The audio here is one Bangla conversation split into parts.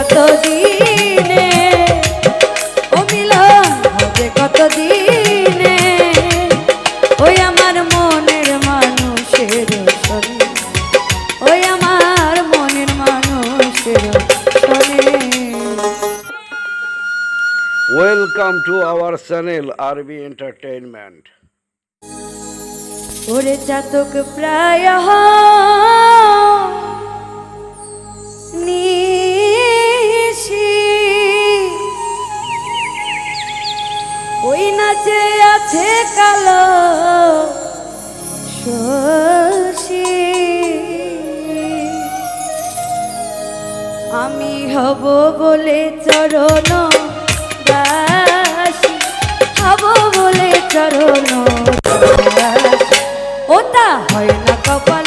কতদিনে? ও মিলন হবে কতদিনে? ওই আমার মনের মানুষের ওই আমার মনের মানুষের welcome to our channel R B entertainment ওরে চাতক প্রায় আছে কালো শশী। আমি হব বলে চরণ দাসী। হব বলে চরণ ওটা হয় না কপা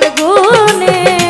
তোমার গুণে।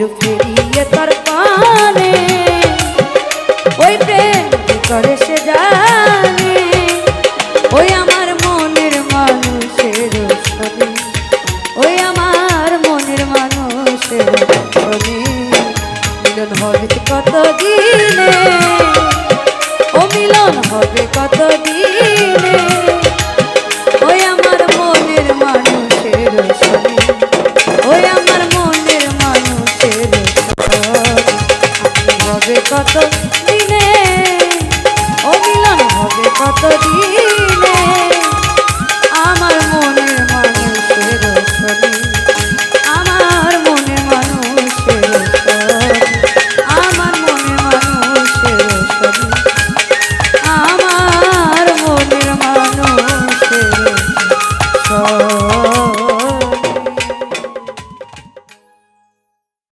ফির ফিরিয়ে তর পানে। ওই প্রেম হবে কত দিনে অমিলন হবে কত দিনে